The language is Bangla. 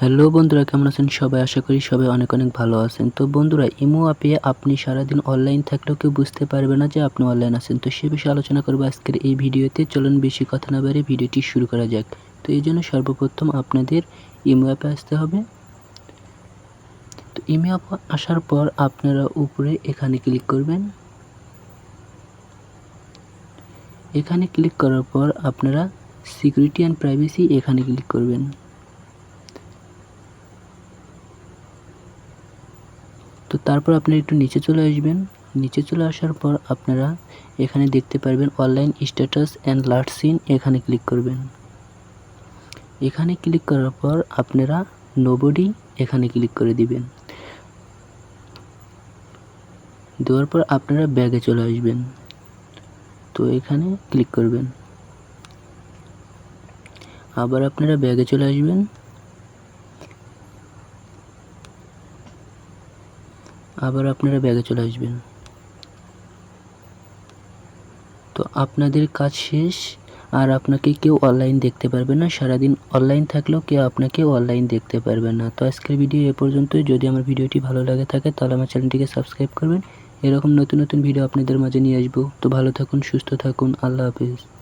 হ্যালো বন্ধুরা, কেমন আছেন সবাই? আশা করি সবাই অনেক অনেক ভালো আছেন। তো বন্ধুরা, ইমো অ্যাপে আপনি সারাদিন অনলাইন থাকলেও কেউ বুঝতে পারবে না যে আপনি অনলাইন আছেন। তো সে বিষয়ে আলোচনা করব আজকের এই ভিডিওতে। চলুন বেশি কথা না বাড়ি ভিডিওটি শুরু করা যাক। তো এই জন্য সর্বপ্রথম আপনাদের ইমো অ্যাপে আসতে হবে। তো ইমো অ্যাপ আসার পর আপনারা উপরে এখানে ক্লিক করবেন। এখানে ক্লিক করার পর আপনারা সিকিউরিটি অ্যান্ড প্রাইভেসি এখানে ক্লিক করবেন। তো তারপর আপনারা একটু নিচে চলে আসবেন। নিচে চলে আসার পর আপনারা এখানে দেখতে পারবেন online status and last seen এখানে ক্লিক করবেন। এখানে ক্লিক করার পর আপনারা নোবডি এখানে ক্লিক করে দিবেন। দেওয়ার পর আপনারা ব্যাগে চলে আসবেন। তো এখানে ক্লিক করবেন। আবার আপনারা ব্যাগে চলে আসবেন। আবার আপনারা ব্যাগে চলে আসবেন। তো আপনাদের কাজ শেষ, আর আপনাকে কেউ অনলাইন দেখতে পারবে না। সারাদিন অনলাইন থাকলেও কেউ আপনাকে অনলাইন দেখতে পারবে না। তো আজকের ভিডিও এ পর্যন্তই। যদি আমার ভিডিওটি ভালো লাগে থাকে, তাহলে আমার চ্যানেলটিকে সাবস্ক্রাইব করবেন। এরকম নতুন নতুন ভিডিও আপনাদের মাঝে নিয়ে আসব। তো ভালো থাকুন, সুস্থ থাকুন। আল্লাহ হাফিজ।